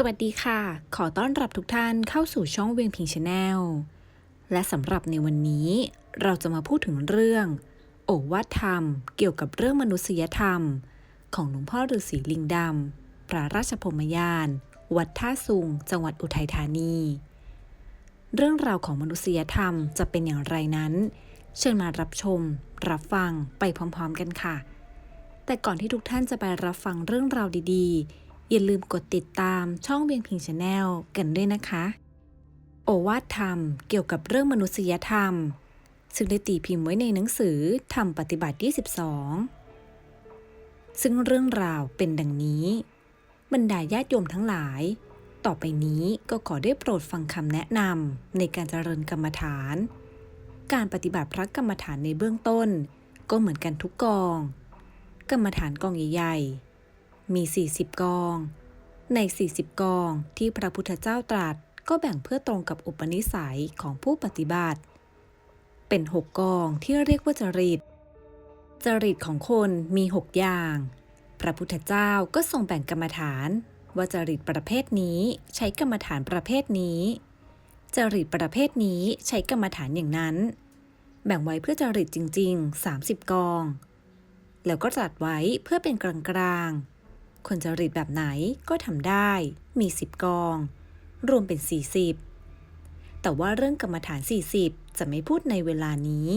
สวัสดีค่ะ ขอต้อนรับทุกท่านเข้าสู่ช่องเวียงพิงชาแนล และสำหรับในวันนี้ เราจะมาพูดถึงเรื่อง โอวาทธรรม เกี่ยวกับเรื่องมนุษยธรรม ของหลวงพ่อฤาษีลิงดำพระราชพรมยาน วัดท่าซุง จังหวัดอุทัยธานี เรื่องราวของมนุษยธรรมจะเป็นอย่างไรนั้น เชิญมารับชม รับฟังไปพร้อมๆกันค่ะ แต่ก่อนที่ทุกท่านจะไปรับฟังเรื่องราวดีๆ อย่าลืมกดติดตามช่องเวียงพิงชาแนลกันด้วยนะคะ โอวาทธรรมเกี่ยวกับเรื่องมนุษยธรรม ซึ่งได้ตีพิมพ์ไว้ในหนังสือธรรมปฏิบัติ 22 ซึ่งเรื่องราวเป็นดังนี้ บรรดาญาติโยมทั้งหลาย ต่อไปนี้ก็ขอได้โปรดฟังคำแนะนำในการเจริญกรรมฐาน การปฏิบัติพระกรรมฐานในเบื้องต้น ก็เหมือนกันทุกกอง กรรมฐานกองใหญ่ๆ มี 40 กอง ใน 40 กองที่พระพุทธเจ้าตรัสก็แบ่งเพื่อตรงกับอุปนิสัยของผู้ปฏิบัติ เป็น 6 กองที่เรียกว่าจริต จริตของคนมี 6 อย่าง พระพุทธเจ้าก็ทรงแบ่งกรรมฐาน ว่าจริตประเภทนี้ใช้กรรมฐานประเภทนี้ จริตประเภทนี้ใช้กรรมฐานอย่างนั้น แบ่งไว้เพื่อจริตจริง ๆ 30 กอง แล้วก็จัดไว้เพื่อเป็นกลางๆ คนจริตแบบไหนก็ทำได้ มี 10 กอง รวมเป็น 40 แต่ว่าเรื่องกรรมฐาน 40 จะไม่พูดในเวลานี้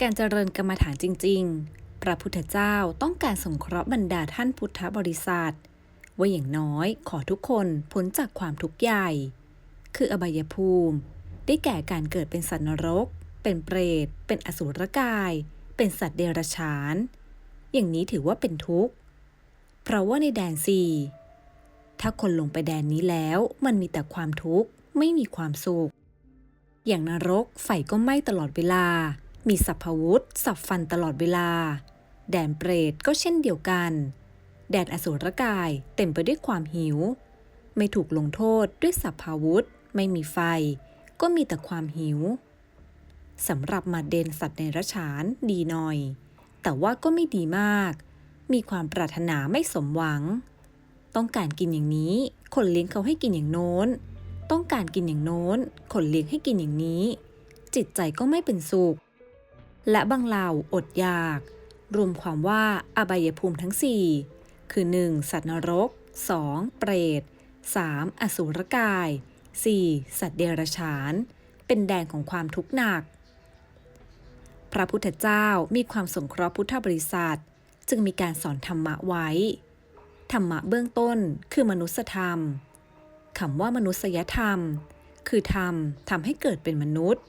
การเจริญกรรมฐานจริง ๆ พระพุทธเจ้าต้องการสงเคราะห์บรรดาท่านพุทธบริษัทว่าอย่างน้อยขอทุกคนพ้นจากความทุกข์ใหญ่ คืออบายภูมิ ได้แก่การเกิดเป็นสัตว์นรก เป็นเปรต เป็นอสุรกาย เป็นสัตว์เดรัจฉาน อย่างนี้ถือว่าเป็นทุกข์ เพราะว่าในแดนสี่ถ้าคนลงไปแดนนี้แล้วมันมีแต่ความทุกข์ไม่มีความสุข อย่างนรกไฟก็ไหม้ตลอดเวลา มีสัพพวุธสับฟันตลอดเวลา แดนเปรตก็เช่นเดียวกัน แดนอสุรกายเต็มไปด้วยความหิว ไม่ถูกลงโทษด้วยสัพพวุธ ไม่มีไฟ ก็มีแต่ความหิวสำหรับมาเดนสัตว์ในรชานดีหน่อย แต่ว่าก็ไม่ดีมาก มีความปรารถนาไม่สมหวัง ต้องการกินอย่างนี้ คนเลี้ยงเขาให้กินอย่างโน้น ต้องการกินอย่างโน้น คนเลี้ยงให้กินอย่างนี้ จิตใจก็ไม่เป็นสุข และบางเหล่าอดอยาก รวมความว่าอบายภูมิทั้ง 4 คือ 1. สัตว์นรก 2. เปรต 3. อสุรกาย 4. สัตว์เดรัจฉาน เป็นแดนของความทุกข์หนัก พระพุทธเจ้ามีความสงเคราะห์พุทธบริษัท จึงมีการสอนธรรมะไว้ ธรรมะเบื้องต้นคือมนุสธรรมคำว่ามนุษยธรรม คือธรรมทำให้เกิดเป็นมนุษย์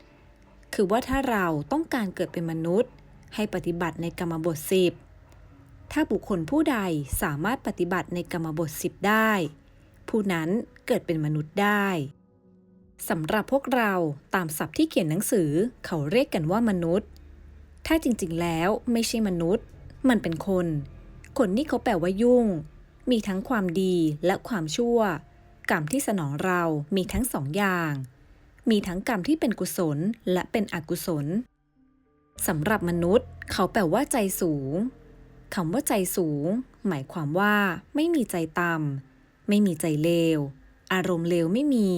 คือว่าถ้าเราต้องการเกิดเป็นมนุษย์ ให้ปฏิบัติในกรรมบทสิบถ้าบุคคลผู้ใดสามารถปฏิบัติในกรรมบทสิบได้ ผู้นั้นเกิดเป็นมนุษย์ได้สำหรับพวกเราตามศัพท์ที่เขียนหนังสือเขาเรียกกันว่ามนุษย์ ถ้าจริงๆแล้วไม่ใช่มนุษย์ มันเป็นคน คนนี่เขาแปลว่ายุ่ง มีทั้งความดีและความชั่ว กรรมที่สนองเรามีทั้งสองอย่าง มีทั้งกรรมที่เป็นกุศลและเป็นอกุศลสำหรับมนุษย์ เขาแปลว่าใจสูงคำว่าใจสูง หมายความว่า ไม่มีใจต่ำไม่มีใจเลว อารมณ์เลวไม่มี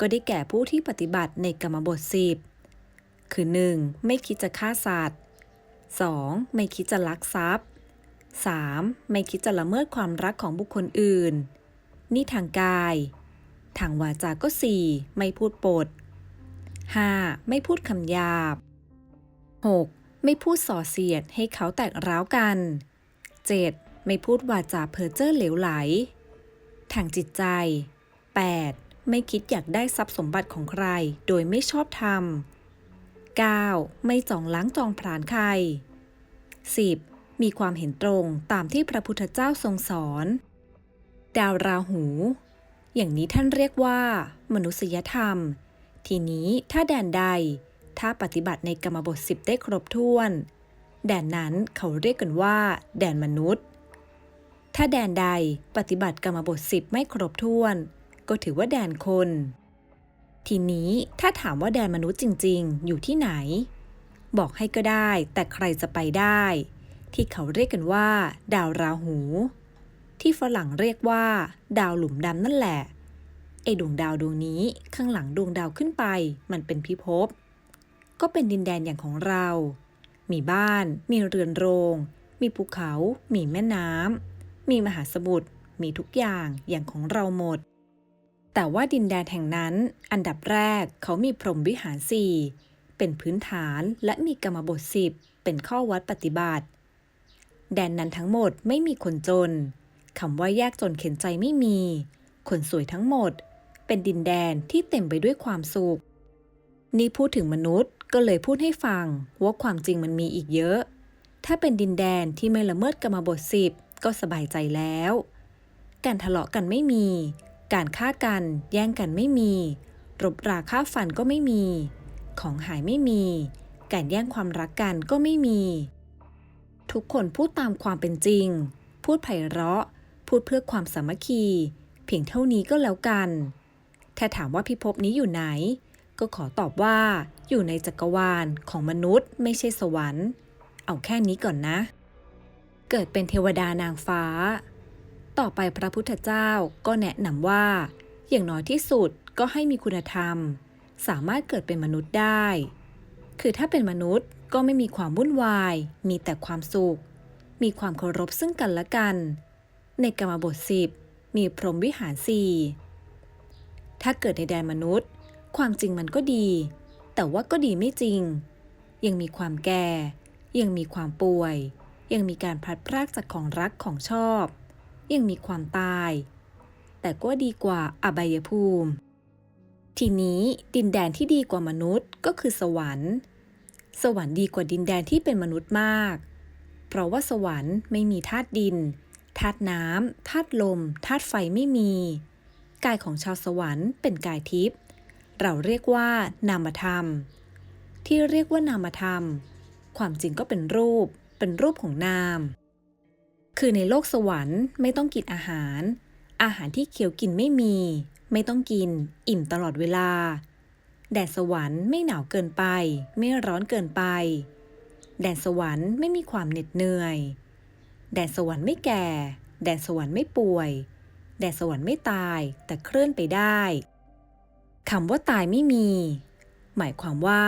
ก็ได้แก่ผู้ที่ปฏิบัติในกรรมบทสิบคือ 1. ไม่คิดจะฆ่าสัตว์ 2. ไม่คิดจะลักทรัพย์ 3. ไม่คิดจะละเมิดความรักของบุคคลอื่น นี่ทางกาย ทางวาจาก็ 4. ไม่พูดปด 5. ไม่พูดคำหยาบ 6. ไม่พูดส่อเสียดให้เขาแตกร้าวกัน 7. ไม่พูดวาจาเพ้อเจ้อเหลวไหล ทางจิตใจ 8. ไม่คิดอยากได้ทรัพย์สมบัติของใครโดยไม่ชอบธรรม 9. ไม่จองล้างจองผลาญใคร 10. มีความเห็นตรงตามที่พระพุทธเจ้าทรงสอน ดาวราหู อย่างนี้ท่านเรียกว่า มนุษยธรรม ทีนี้ถ้าแดนใด ถ้าปฏิบัติในกรรมบทสิบได้ครบถ้วน แดนนั้นเขาเรียกกันว่า แดนมนุษย์ ถ้าแดนใดปฏิบัติกรรมบทสิบไม่ครบถ้วน ก็ถือว่าแดนคน ทีนี้ถ้าถามว่าแดนมนุษย์จริง ๆ อยู่ที่ไหน บอกให้ก็ได้ แต่ใครจะไปได้ ที่เขาเรียกกันว่า ดาวราหู ที่ฝรั่งเรียกว่า ดาวหลุมดำนั่นแหละไอดวงดาวดวงนี้ข้างหลังดวงดาวขึ้นไป มันเป็นพิภพ ก็เป็นดินแดนอย่างของเรา มีบ้าน มีเรือนโรง มีภูเขา มีแม่น้ำมีมหาสมุทรมีทุกอย่างอย่างของเราหมด แต่ว่าดินแดนแห่งนั้น อันดับแรกเขามีพรหมวิหารสี่ เป็นพื้นฐานและมีกรรมบทสิบเป็นข้อวัดปฏิบัติ แดนนั้นทั้งหมดไม่มีคนจนคำว่ายากจนเข็นใจไม่มี คนสวยทั้งหมด เป็นดินแดนที่เต็มไปด้วยความสุข นี่พูดถึงมนุษย์ก็เลยพูดให้ฟังว่าความจริงมันมีอีกเยอะ ถ้าเป็นดินแดนที่ไม่ละเมิดกรรมบทสิบก็สบายใจแล้ว การทะเลาะกันไม่มี การฆ่ากัน แย่งกันไม่มี รบราฆ่าฟันก็ไม่มี ของหายไม่มี การแย่งความรักกันก็ไม่มี ทุกคนพูดตามความเป็นจริง พูดไพเราะ พูดเพื่อความสามัคคี เพียงเท่านี้ก็แล้วกัน ถ้าถามว่าพิภพนี้อยู่ไหน ก็ขอตอบว่า อยู่ในจักรวาลของมนุษย์ ไม่ใช่สวรรค์ เอาแค่นี้ก่อนนะ เกิดเป็นเทวดานางฟ้า ต่อไปพระพุทธเจ้าก็แนะนำว่า อย่างน้อยที่สุดก็ให้มีคุณธรรม สามารถเกิดเป็นมนุษย์ได้ คือถ้าเป็นมนุษย์ก็ไม่มีความวุ่นวาย มีแต่ความสุข มีความเคารพซึ่งกันและกัน ในกรรมบทสิบมีพรหมวิหารสี่ถ้าเกิดในแดนมนุษย์ ความจริงมันก็ดี แต่ว่าก็ดีไม่จริง ยังมีความแก่ ยังมีความป่วย ยังมีการพลัดพรากจากของรักของชอบ ยังมีความตาย แต่ก็ดีกว่าอบายภูมิ ทีนี้ดินแดนที่ดีกว่ามนุษย์ก็คือสวรรค์ สวรรค์ดีกว่าดินแดนที่เป็นมนุษย์มาก เพราะว่าสวรรค์ไม่มีธาตุดินธาตุน้ำธาตุลมธาตุไฟไม่มี กายของชาวสวรรค์เป็นกายทิพย์เราเรียกว่านามธรรม ที่เรียกว่านามธรรม ความจริงก็เป็นรูป เป็นรูปของนาม คือในโลกสวรรค์ไม่ต้องกินอาหาร อาหารที่เคี้ยวกินไม่มี ไม่ต้องกิน อิ่มตลอดเวลา แดนสวรรค์ไม่หนาวเกินไป ไม่ร้อนเกินไป แดนสวรรค์ไม่มีความเหน็ดเหนื่อย แดนสวรรค์ไม่แก่ แดนสวรรค์ไม่ป่วย แดนสวรรค์ไม่ตาย แต่เคลื่อนไปได้คำว่าตายไม่มี หมายความว่า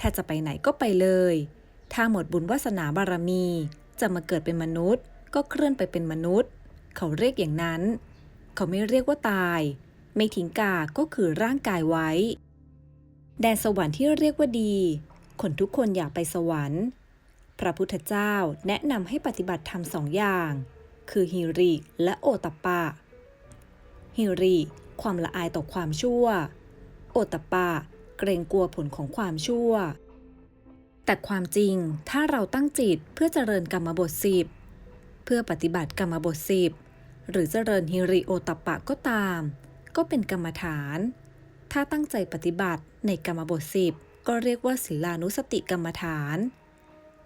ถ้าจะไปไหนก็ไปเลย ถ้าหมดบุญวาสนาบารมี จะมาเกิดเป็นมนุษย์ ก็เคลื่อนไปเป็นมนุษย์ เขาเรียกอย่างนั้น เขาไม่เรียกว่าตาย ไม่ทิ้งกาก็คือร่างกายไว้ แดนสวรรค์ที่เรียกว่าดี คนทุกคนอยากไปสวรรค์ พระพุทธเจ้าแนะนำให้ปฏิบัติธรรมสองอย่าง คือฮิริและโอตปะ ฮิริความละอายต่อความชั่ว โอตปะ เกรงกลัวผลของความชั่ว แต่ความจริงถ้าเราตั้งจิตเพื่อเจริญกรรมบทสิบเพื่อปฏิบัติกรรมบทสิบหรือเจริญฮิริโอตปะก็ตาม ก็เป็นกรรมฐาน ถ้าตั้งใจปฏิบัติในกรรมบทสิบก็เรียกว่าศีลานุสติกรรมฐาน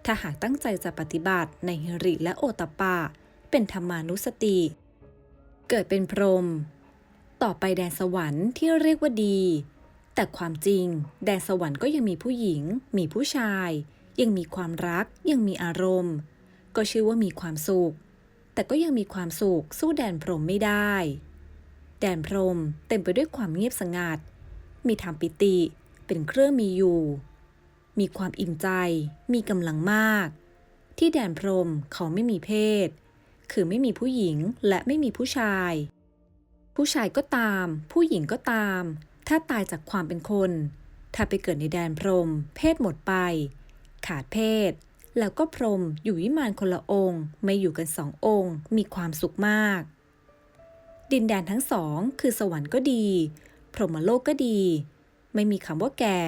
ถ้าหากตั้งใจจะปฏิบัติในฮิริและโอตปปะ เป็นธรรมานุสติ เกิดเป็นพรหมต่อไปแดนสวรรค์ที่เรียกว่าดี แต่ความจริง แดนสวรรค์ก็ยังมีผู้หญิง มีผู้ชาย ยังมีความรัก ยังมีอารมณ์ ก็ชื่อว่ามีความสุข แต่ก็ยังมีความสุขสู้แดนพรหมไม่ได้ แดนพรมเต็มไปด้วยความเงียบสงัด มีธรรมปิติ เป็นเครื่องมีอยู่ มีความอิ่มใจ มีกำลังมาก ที่แดนพรมเขาไม่มีเพศ คือไม่มีผู้หญิงและไม่มีผู้ชาย ผู้ชายก็ตาม ผู้หญิงก็ตาม ถ้าตายจากความเป็นคน ถ้าไปเกิดในแดนพรม เพศหมดไป ขาดเพศ แล้วก็พรมอยู่วิมานคนละองค์ ไม่อยู่กันสององค์ มีความสุขมาก ดินแดนทั้งสองคือสวรรค์ก็ดี พรหมโลกก็ดี ไม่มีคำว่าแก่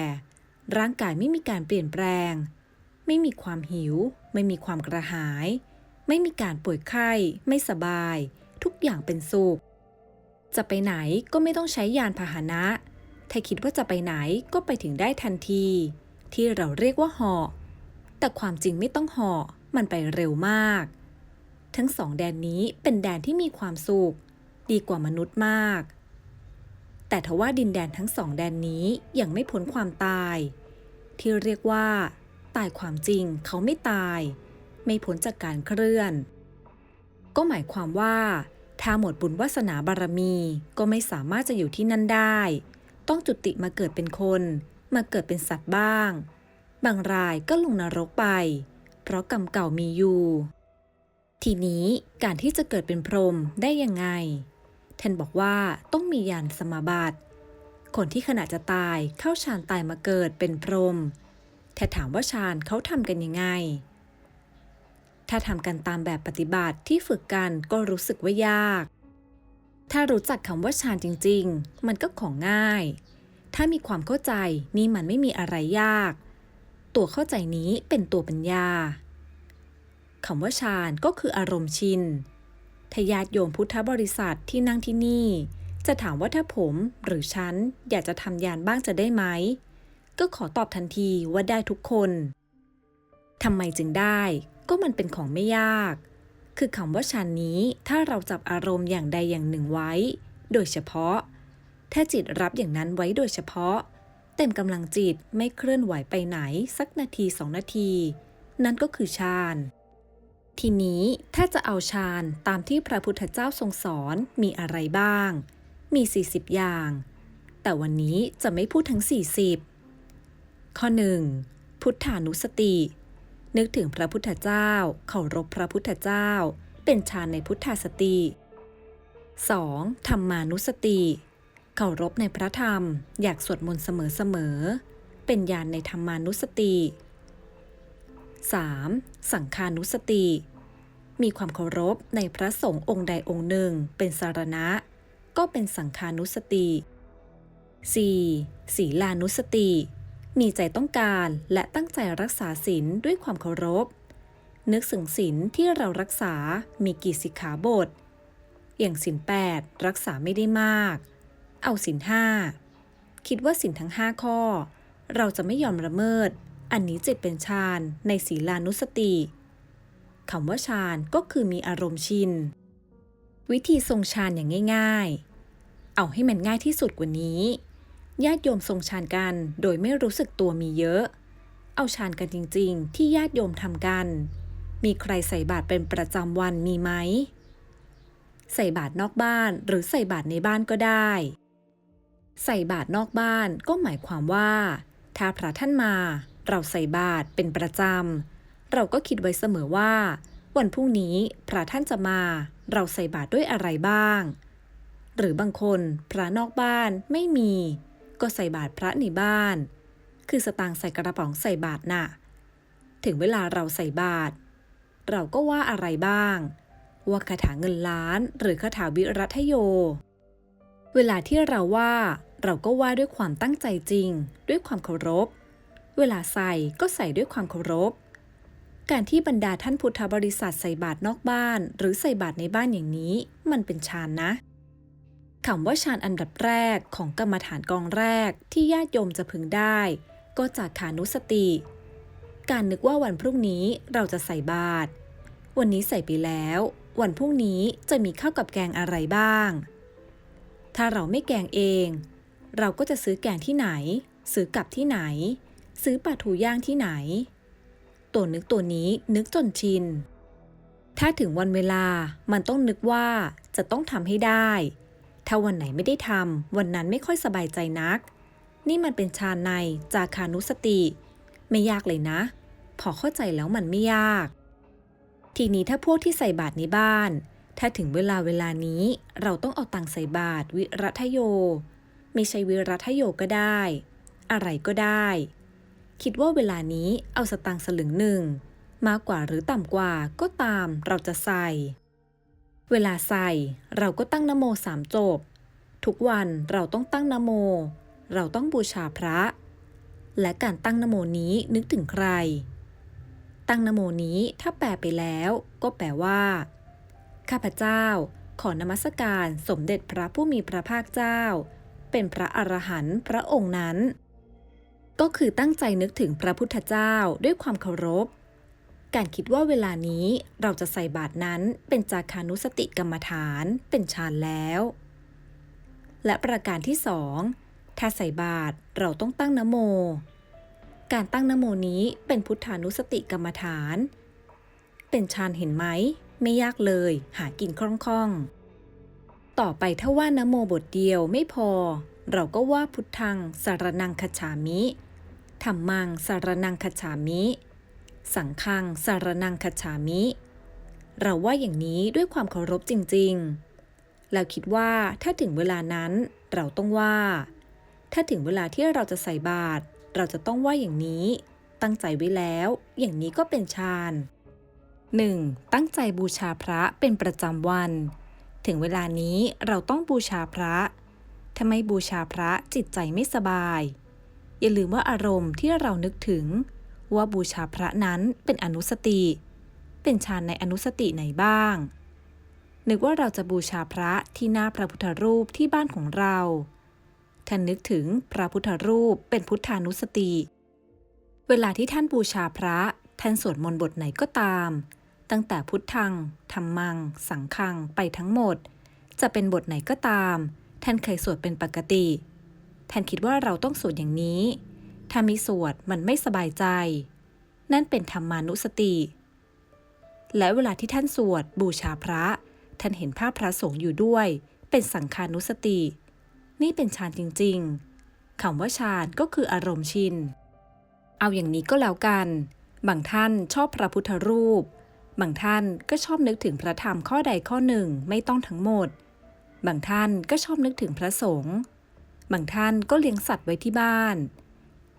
ร่างกายไม่มีการเปลี่ยนแปลง ไม่มีความหิว ไม่มีความกระหาย ไม่มีการป่วยไข้ ไม่สบาย ทุกอย่างเป็นสุข จะไปไหนก็ไม่ต้องใช้ยานพาหนะ ถ้าคิดว่าจะไปไหนก็ไปถึงได้ทันที ที่เราเรียกว่าเหาะ แต่ความจริงไม่ต้องเหาะ มันไปเร็วมาก ทั้งสองแดนนี้เป็นแดนที่มีความสุข ดีกว่ามนุษย์มาก แต่ทว่าดินแดนทั้งสองแดนนี้ยังไม่พ้นความตาย ที่เรียกว่า ตายความจริงเขาไม่ตาย ไม่พ้นจากการเคลื่อน ก็หมายความว่า ถ้าหมดบุญวาสนาบารมีก็ไม่สามารถจะอยู่ที่นั่นได้ ต้องจุติมาเกิดเป็นคน มาเกิดเป็นสัตว์บ้าง บางรายก็ลงนรกไป เพราะกรรมเก่ามีอยู่ทีนี้การที่จะเกิดเป็นพรหมได้ยังไง เทนบอกว่าต้องมียานสมาบัติ คนที่ขณะจะตายเข้าฌานตายมาเกิดเป็นพรหมแต่ถามว่าฌานเขาทำกันยังไง ถ้าทำกันตามแบบปฏิบัติที่ฝึกกันก็รู้สึกว่ายาก ถ้ารู้จักคำว่าฌานจริง ๆ มันก็ของง่าย ถ้ามีความเข้าใจนี่มันไม่มีอะไรยาก ตัวเข้าใจนี้เป็นตัวปัญญาคำว่าฌานก็คืออารมณ์ชิน ทายาทโยมพุทธบริษัทที่นั่งที่นี่ จะถามว่าถ้าผมหรือฉันอยากจะทำยานบ้างจะได้ไหม ก็ขอตอบทันทีว่าได้ทุกคนทำไมจึงได้ก็มันเป็นของไม่ยาก คือคำว่าฌานนี้ถ้าเราจับอารมณ์อย่างใดอย่างหนึ่งไว้ โดยเฉพาะ ถ้าจิตรับอย่างนั้นไว้โดยเฉพาะ เต็มกำลังจิตไม่เคลื่อนไหวไปไหนสักนาทีสองนาที นั่นก็คือฌาน ทีนี้ถ้าจะเอาฌานตามที่พระพุทธเจ้าทรงสอนมีอะไรบ้าง มี 40 อย่าง แต่วันนี้จะไม่พูดทั้ง40 ข้อ 1. พุทธานุสติ นึกถึงพระพุทธเจ้าเคารพพระพุทธเจ้า เป็นฌานในพุทธาสติ 2. ธรรมานุสติเคารพในพระธรรม อยากสวดมนต์เสมอๆเป็นญาณในธรรมานุสติ 3. สังฆานุสติ มีความเคารพในพระสงฆ์องค์ใดองค์หนึ่งเป็นสารณะ ก็เป็นสังฆานุสติ 4. ศีลานุสติ มีใจต้องการและตั้งใจรักษาศีลด้วยความเคารพ นึกถึงศีลที่เรารักษา มีกี่สิกขาบท อย่างศีลแปดรักษาไม่ได้มาก เอาศีลห้าคิดว่าศีลทั้งห้าข้อ เราจะไม่ยอมละเมิด อันนี้จิตเป็นฌานในศีลานุสติคำว่าฌานก็คือมีอารมณ์ชิน วิธีทรงฌานอย่างง่าย ๆ เอาให้มันง่ายที่สุดกว่านี้ญาติโยมทรงฌานกันโดยไม่รู้สึกตัวมีเยอะ เอาฌานกันจริง ๆ ที่ญาติโยมทำกัน มีใครใส่บาตรเป็นประจำวันมีไหม ใส่บาตรนอกบ้านหรือใส่บาตรในบ้านก็ได้ ใส่บาตรนอกบ้านก็หมายความว่า ถ้าพระท่านมา เราใส่บาตรเป็นประจำ เราก็คิดไว้เสมอว่า วันพรุ่งนี้พระท่านจะมา เราใส่บาตรด้วยอะไรบ้าง หรือบางคนพระนอกบ้านไม่มี ก็ใส่บาตรพระในบ้าน คือสตางค์ใส่กระป๋องใส่บาตรน่ะ ถึงเวลาเราใส่บาตรเราก็ว่าอะไรบ้าง ว่าคาถาเงินล้านหรือคาถาวิรัตโย เวลาที่เราว่าเราก็ว่าด้วยความตั้งใจจริง ด้วยความเคารพ เวลาใส่ก็ใส่ด้วยความเคารพ การที่บรรดาท่านพุทธบริษัทใส่บาตรนอกบ้าน หรือใส่บาตรในบ้านอย่างนี้ มันเป็นฌานนะคำว่าฌานอันดับแรกของกรรมฐานกองแรกที่ญาติโยมจะพึงได้ ก็จากขานุสติ การนึกว่าวันพรุ่งนี้เราจะใส่บาตรวันนี้ใส่ไปแล้ว วันพรุ่งนี้จะมีข้าวกับแกงอะไรบ้าง ถ้าเราไม่แกงเอง เราก็จะซื้อแกงที่ไหน ซื้อกับที่ไหน ซื้อปลาทูย่างที่ไหน ตัวนึกตัวนี้นึกจนชิน ถ้าถึงวันเวลามันต้องนึกว่าจะต้องทำให้ได้ ถ้าวันไหนไม่ได้ทำวันนั้นไม่ค่อยสบายใจนัก นี่มันเป็นฌานในจาคานุสติ ไม่ยากเลยนะ พอเข้าใจแล้วมันไม่ยาก ทีนี้ถ้าพวกที่ใส่บาตรในบ้าน ถ้าถึงเวลาเวลานี้เราต้องเอาตังใส่บาตรวิรัตโย ไม่ใช่วิรัตโยก็ได้ อะไรก็ได้ คิดว่าเวลานี้เอาสตังค์สลึงหนึ่ง มากกว่าหรือต่ำกว่าก็ตามเราจะใส่ เวลาใส่เราก็ตั้งนโมสามจบ ทุกวันเราต้องตั้งนโม เราต้องบูชาพระ และการตั้งนโมนี้นึกถึงใคร ตั้งนโมนี้ถ้าแปลไปแล้วก็แปลว่า ข้าพเจ้า ขอนมัสการสมเด็จพระผู้มีพระภาคเจ้า เป็นพระอรหันต์พระองค์นั้น ก็คือตั้งใจนึกถึงพระพุทธเจ้าด้วยความเคารพ การคิดว่าเวลานี้เราจะใส่บาตรนั้นเป็นจาคานุสติกรรมฐานเป็นฌานแล้ว และประการที่สองถ้าใส่บาตรเราต้องตั้งนโม การตั้งนโมนี้เป็นพุทธานุสติกรรมฐาน เป็นฌานเห็นไหม ไม่ยากเลย หากินคล่องต่อไปถ้าว่านโมบทเดียวไม่พอ เราก็ว่าพุทธังสารนังคจฉามิ ธรรมังสารนังคฉามิ สังฆังสารนังคฉามิ เราว่าอย่างนี้ด้วยความเคารพจริงๆแล้วคิดว่าถ้าถึงเวลานั้นเราต้องว่า ถ้าถึงเวลาที่เราจะใส่บาตรเราจะต้องว่าอย่างนี้ ตั้งใจไว้แล้ว อย่างนี้ก็เป็นฌาน 1. ตั้งใจบูชาพระเป็นประจำวัน ถึงเวลานี้เราต้องบูชาพระถ้าไม่บูชาพระจิตใจไม่สบาย อย่าลืมว่าอารมณ์ที่เรานึกถึง ว่าบูชาพระนั้นเป็นอนุสติ เป็นฌานในอนุสติไหนบ้าง นึกว่าเราจะบูชาพระที่หน้าพระพุทธรูปที่บ้านของเราท่านนึกถึงพระพุทธรูปเป็นพุทธานุสติ เวลาที่ท่านบูชาพระท่านสวดมนต์บทไหนก็ตาม ตั้งแต่พุทธังธรรมัง สังฆังไปทั้งหมด จะเป็นบทไหนก็ตาม ท่านเคยสวดเป็นปกติ ท่านคิดว่าเราต้องสวดอย่างนี้ ถ้าไม่สวดมันไม่สบายใจ นั่นเป็นธรรมานุสติ และเวลาที่ท่านสวดบูชาพระ ท่านเห็นภาพพระสงฆ์อยู่ด้วย เป็นสังขานุสติ นี่เป็นฌานจริง ๆคำว่าฌานก็คืออารมณ์ชิน เอาอย่างนี้ก็แล้วกัน บางท่านชอบพระพุทธรูป บางท่านก็ชอบนึกถึงพระธรรมข้อใดข้อหนึ่งไม่ต้องทั้งหมด บางท่านก็ชอบนึกถึงพระสงฆ์ บางท่านก็เลี้ยงสัตว์ไว้ที่บ้าน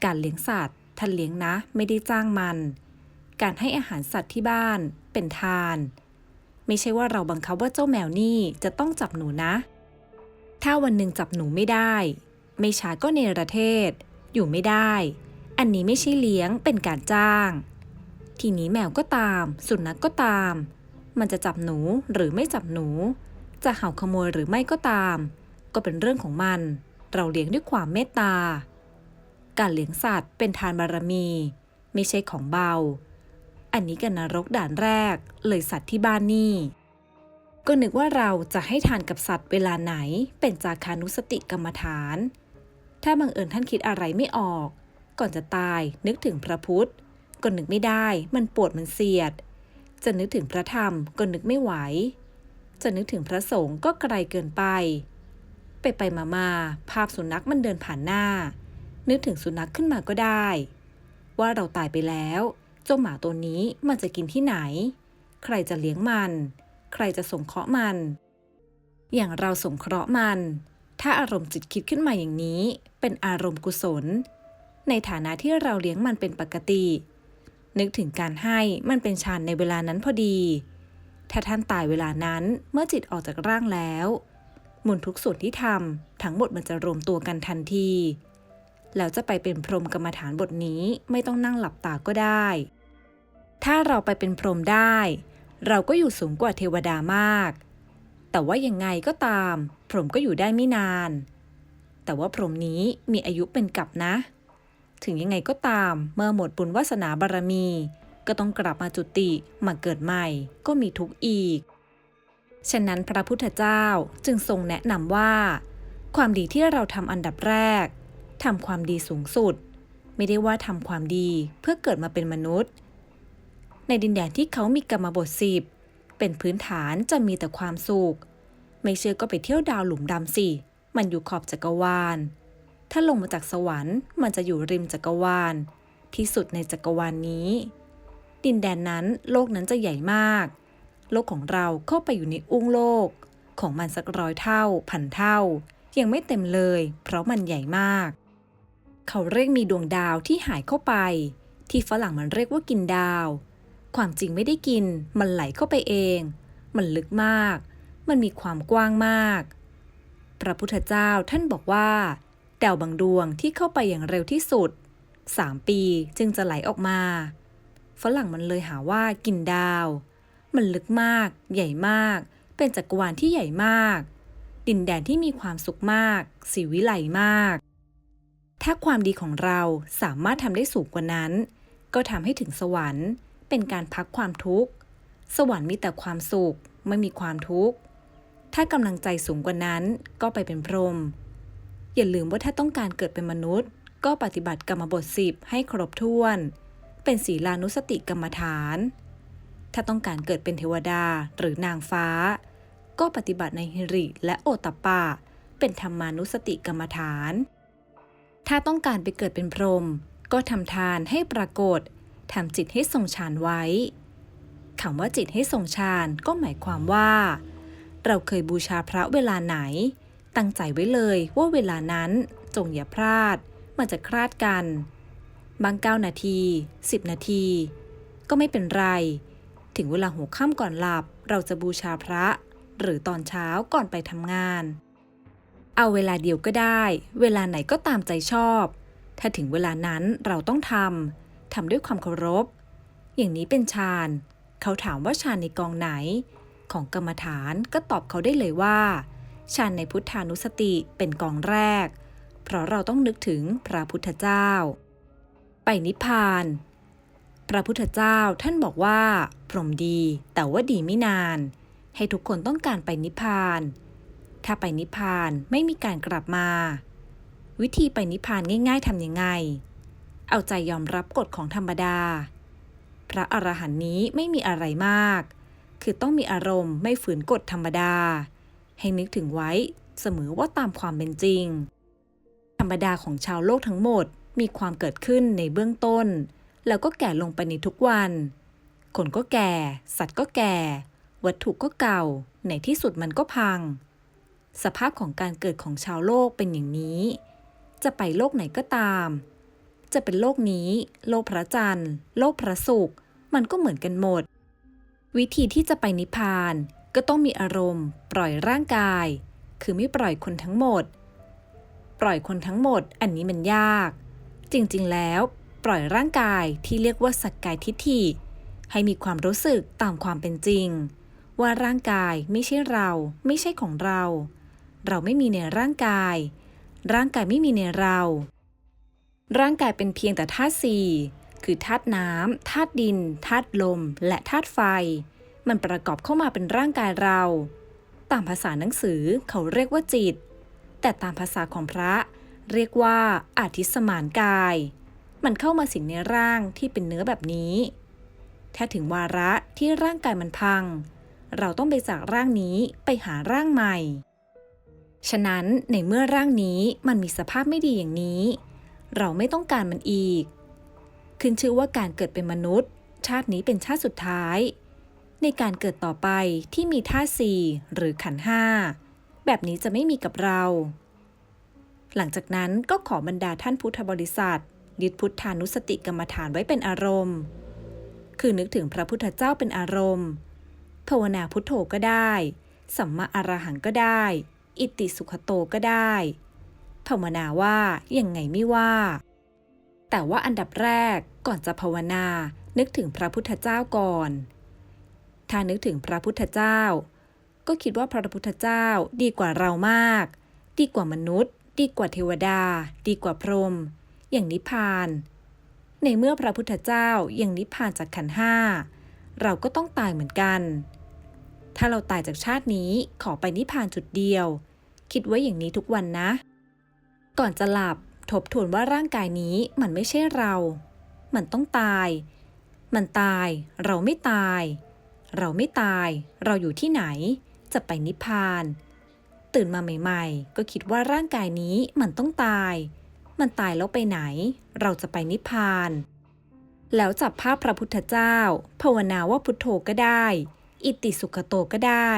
การเลี้ยงสัตว์ท่านเลี้ยงนะไม่ได้จ้างมัน การให้อาหารสัตว์ที่บ้านเป็นทาน ไม่ใช่ว่าเราบังคับว่าเจ้าแมวนี่จะต้องจับหนูนะ ถ้าวันหนึ่งจับหนูไม่ได้ ไม่ช้าก็เนรเทศ อยู่ไม่ได้ อันนี้ไม่ใช่เลี้ยงเป็นการจ้าง ทีนี้แมวก็ตาม สุนัขกก็ตาม มันจะจับหนูหรือไม่จับหนู จะเห่าขโมยหรือไม่ก็ตาม ก็เป็นเรื่องของมัน เราเลี้ยงด้วยความเมตตา การเลี้ยงสัตว์เป็นทานบารมี ไม่ใช่ของเบา อันนี้กันนรกด่านแรกเลยสัตว์ที่บ้านนี่ ก็นึกว่าเราจะให้ทานกับสัตว์เวลาไหนเป็นจาคานุสติกรรมฐาน ถ้าบังเอิญท่านคิดอะไรไม่ออก ก่อนจะตายนึกถึงพระพุทธ ก็นึกไม่ได้ มันปวดมันเสียด จะนึกถึงพระธรรมก็นึกไม่ไหว จะนึกถึงพระสงฆ์ก็ไกลเกินไป ไปไปมามาภาพสุนัขมันเดินผ่านหน้า นึกถึงสุนัขขึ้นมาก็ได้ ว่าเราตายไปแล้วเจ้าหมาตัวนี้มันจะกินที่ไหน ใครจะเลี้ยงมัน ใครจะสงเคราะห์มัน อย่างเราสงเคราะห์มัน ถ้าอารมณ์จิตคิดขึ้นมาอย่างนี้ เป็นอารมณ์กุศล ในฐานะที่เราเลี้ยงมันเป็นปกติ นึกถึงการให้มันเป็นฌานในเวลานั้นพอดี ถ้าท่านตายเวลานั้นเมื่อจิตออกจากร่างแล้ว มุนทุกส่วนที่ทำทั้งหมดมันจะรวมตัวกันทันที แล้วจะไปเป็นพรหมกรรมฐานบทนี้ไม่ต้องนั่งหลับตาก็ได้ ถ้าเราไปเป็นพรหมได้ เราก็อยู่สูงกว่าเทวดามาก แต่ว่ายังไงก็ตาม พรหมก็อยู่ได้ไม่นาน แต่ว่าพรหมนี้มีอายุเป็นกับนะ ถึงยังไงก็ตามเมื่อหมดบุญวาสนาบารมี ก็ต้องกลับมาจุติมาเกิดใหม่ก็มีทุกข์อีก ฉะนั้นพระพุทธเจ้าจึงทรงแนะนำว่า ความดีที่เราทำอันดับแรกทำความดีสูงสุด ไม่ได้ว่าทำความดีเพื่อเกิดมาเป็นมนุษย์ ในดินแดนที่เขามีกรรมบทสิบเป็นพื้นฐานจะมีแต่ความสุข ไม่เชื่อก็ไปเที่ยวดาวหลุมดำสิ มันอยู่ขอบจักรวาล ถ้าลงมาจากสวรรค์ มันจะอยู่ริมจักรวาล ที่สุดในจักรวาลนนี้ ดินแดนนั้นโลกนั้นจะใหญ่มาก โลกของเราเข้าไปอยู่ในอุ้งโลก ของมันสักร้อยเท่า พันเท่า ยังไม่เต็มเลย เพราะมันใหญ่มาก เขาเรียกมีดวงดาวที่หายเข้าไป ที่ฝรั่งมันเรียกว่ากินดาว ความจริงไม่ได้กิน มันไหลเข้าไปเอง มันลึกมาก มันมีความกว้างมาก พระพุทธเจ้าท่านบอกว่าดาวบางดวงที่เข้าไปอย่างเร็วที่สุด 3 ปีจึงจะไหลออกมา ฝรั่งมันเลยหาว่ากินดาว มันลึกมาก ใหญ่มาก เป็นจักรวาลที่ใหญ่มาก ดินแดนที่มีความสุขมาก สีวิไลมาก ถ้าความดีของเราสามารถทำได้สูงกว่านั้น ก็ทำให้ถึงสวรรค์ เป็นการพักความทุกข์ สวรรค์มีแต่ความสุข ไม่มีความทุกข์ ถ้ากำลังใจสูงกว่านั้นก็ไปเป็นพรหมอย่าลืมว่าถ้าต้องการเกิดเป็นมนุษย์ ก็ปฏิบัติกรรมบทสิบให้ครบถ้วน เป็นศีลานุสติกรรมฐาน ถ้าต้องการเกิดเป็นเทวดาหรือนางฟ้า ก็ปฏิบัติในหิริและโอตปปะ เป็นธรรมานุสติกรรมฐาน ถ้าต้องการไปเกิดเป็นพรหมก็ทำทานให้ปรากฏทำจิตให้ทรงฌานไว้คำว่าจิตให้ทรงฌานก็หมายความว่า เราเคยบูชาพระเวลาไหน ตั้งใจไว้เลยว่าเวลานั้นจงอย่าพลาดมันจะคลาดกัน บาง 9 นาที 10 นาที ก็ไม่เป็นไร ถึงเวลาหัวค่ำก่อนหลับ เราจะบูชาพระ หรือตอนเช้าก่อนไปทำงาน เอาเวลาเดียวก็ได้ เวลาไหนก็ตามใจชอบ ถ้าถึงเวลานั้นเราต้องทำทำด้วยความเคารพ อย่างนี้เป็นฌานเขาถามว่าฌานในกองไหน ของกรรมฐานก็ตอบเขาได้เลยว่าฌานในพุทธานุสติเป็นกองแรก เพราะเราต้องนึกถึงพระพุทธเจ้า ไปนิพพาน พระพุทธเจ้าท่านบอกว่า พรหมดีแต่ว่าดีไม่นาน ให้ทุกคนต้องการไปนิพพาน ถ้าไปนิพพานไม่มีการกลับมา วิธีไปนิพพานง่ายๆทำยังไง เอาใจยอมรับกฎของธรรมดา พระอรหันต์นี้ไม่มีอะไรมาก คือต้องมีอารมณ์ไม่ฝืนกฎธรรมดา ให้นึกถึงไว้เสมอว่าตามความเป็นจริง ธรรมดาของชาวโลกทั้งหมดมีความเกิดขึ้นในเบื้องต้น แล้วก็แก่ลงไปในทุกวัน คนก็แก่ สัตว์ก็แก่ วัตถุก็เก่า ในที่สุดมันก็พัง สภาพของการเกิดของชาวโลกเป็นอย่างนี้ จะไปโลกไหนก็ตาม จะเป็นโลกนี้ โลกพระจันทร์ โลกพระศุกร์ มันก็เหมือนกันหมด วิธีที่จะไปนิพพานก็ต้องมีอารมณ์ ปล่อยร่างกาย คือไม่ปล่อยคนทั้งหมด ปล่อยคนทั้งหมด อันนี้มันยาก จริงๆ แล้ว ปล่อยร่างกายที่เรียกว่าสักกายทิฏฐิ ให้มีความรู้สึกตามความเป็นจริง ว่าร่างกายไม่ใช่เราไม่ใช่ของเรา เราไม่มีในร่างกาย ร่างกายไม่มีในเรา ร่างกายเป็นเพียงแต่ธาตุสี่คือธาตุน้ำธาตุดินธาตุลม และธาตุไฟ มันประกอบเข้ามาเป็นร่างกายเรา ตามภาษาหนังสือเขาเรียกว่าจิต แต่ตามภาษาของพระเรียกว่าอาทิสมานกาย มันเข้ามาสิงในร่างที่เป็นเนื้อแบบนี้ ถ้าถึงวาระที่ร่างกายมันพัง เราต้องไปจากร่างนี้ไปหาร่างใหม่ ฉะนั้นในเมื่อร่างนี้มันมีสภาพไม่ดีอย่างนี้ เราไม่ต้องการมันอีก ขึ้นชื่อว่าการเกิดเป็นมนุษย์ ชาตินี้เป็นชาติสุดท้าย ในการเกิดต่อไปที่มีธาสี่หรือขันห้าแบบนี้จะไม่มีกับเรา หลังจากนั้นก็ขอบรรดาท่านพุทธบริษัท ยึดพุทธานุสติกรรมฐานไว้เป็นอารมณ์ คือนึกถึงพระพุทธเจ้าเป็นอารมณ์ ภาวนาพุทโธก็ได้ สัมมาอรหังก็ได้ อิติสุขโตก็ได้ ภาวนาว่ายังไงไม่ว่า แต่ว่าอันดับแรกก่อนจะภาวนานึกถึงพระพุทธเจ้าก่อน ถ้านึกถึงพระพุทธเจ้า ก็คิดว่าพระพุทธเจ้าดีกว่าเรามาก ดีกว่ามนุษย์ ดีกว่าเทวดา ดีกว่าพรหม อย่างนิพพาน ในเมื่อพระพุทธเจ้ายังนิพพานจากขันห้าเราก็ต้องตายเหมือนกัน ถ้าเราตายจากชาตินี้ขอไปนิพพานจุดเดียว คิดไว้อย่างนี้ทุกวันนะ ก่อนจะหลับทบทวนว่าร่างกายนี้มันไม่ใช่เรา มันต้องตาย มันตาย เราไม่ตาย เราไม่ตาย เราอยู่ที่ไหน จะไปนิพพาน ตื่นมาใหม่ ๆ ก็คิดว่าร่างกายนี้มันต้องตาย มันตายแล้วไปไหน เราจะไปนิพพาน แล้วจับภาพพระพุทธเจ้า ภาวนาว่าพุทโธก็ได้ อิติสุขโตก็ได้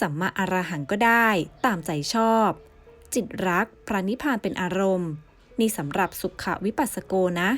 สัมมาอรหังก็ได้ ตามใจชอบ จิตรักพระนิพพานเป็นอารมณ์ นี่สำหรับสุขวิปัสสโกนะ